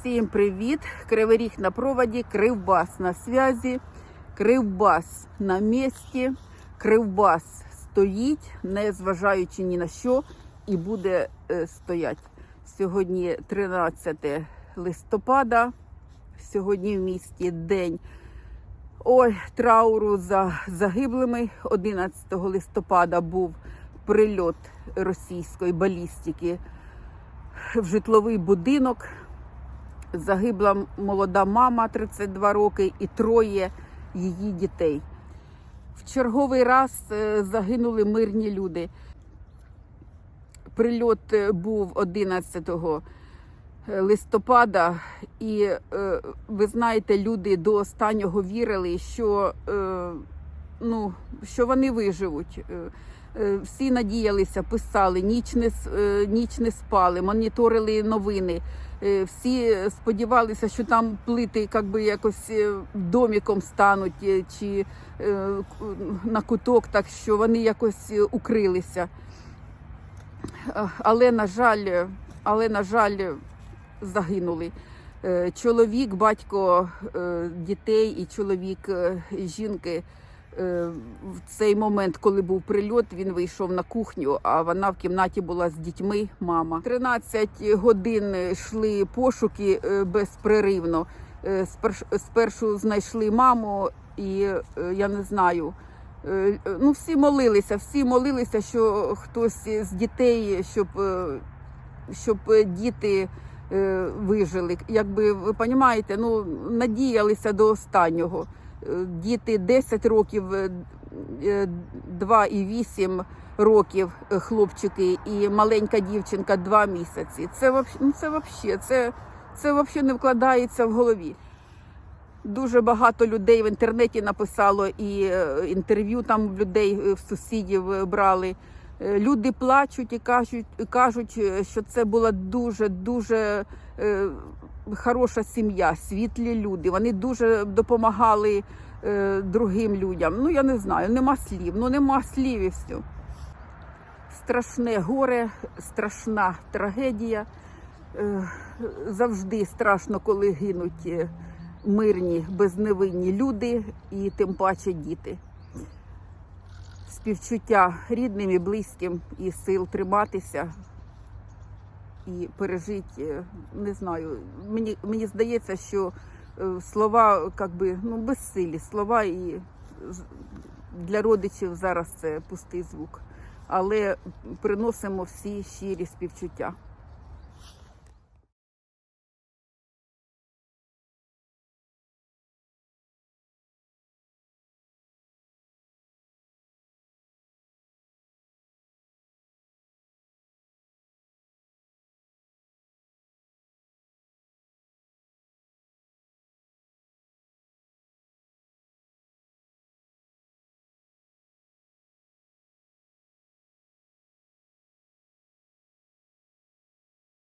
Всім привіт! Кривий Ріг на проводі, Кривбас на связі, Кривбас на місці, Кривбас стоїть, не зважаючи ні на що, і буде е, стоять. Сьогодні 13 листопада, сьогодні в місті день ой, трауру за загиблими. 11 листопада був прильот російської балістики в житловий будинок. Загибла молода мама 32 роки і троє її дітей. В черговий раз е, загинули мирні люди. Прильот е, був 11 листопада, і е, ви знаєте, люди до останнього вірили, що, е, ну, що вони виживуть. Е, е, Всі надіялися, писали, ніч не, е, ніч не спали, моніторили новини. Всі сподівалися, що там плити як би, якось доміком стануть чи на куток, так що вони якось укрилися. Але, на жаль, але, на жаль, загинули. Чоловік, батько дітей і чоловік жінки. Е, В цей момент, коли був прильот, він вийшов на кухню, а вона в кімнаті була з дітьми. Мама 13 годин йшли пошуки е, безпреривно. Е, Спершу знайшли маму, і я не знаю. Ну, всі молилися, всі молилися, що хтось з дітей, щоб, щоб діти вижили. Якби ви розумієте, ну надіялися до останнього. Е, Діти 10 років, е, е, 2 і 8 років е, хлопчики, і маленька дівчинка 2 місяці. Це ну, це вообще, це, це вообще не вкладається в голові. Дуже багато людей в інтернеті написало і е, інтерв'ю там людей е, в сусідів е, брали. Е, Люди плачуть і кажуть, кажуть, е, що це була дуже дуже е, хороша сім'я, світлі люди. Вони дуже допомагали другим людям. Ну я не знаю, нема слів. Ну нема слів і все. Страшне горе, страшна трагедія. Завжди страшно, коли гинуть мирні, безневинні люди і тим паче діти. Співчуття рідним і близьким і сил триматися і пережити, е, не знаю. Мені, мені здається, що е, слова как би, ну, безсилі, слова і для родичів зараз це пустий звук. Але приносимо всі щирі співчуття.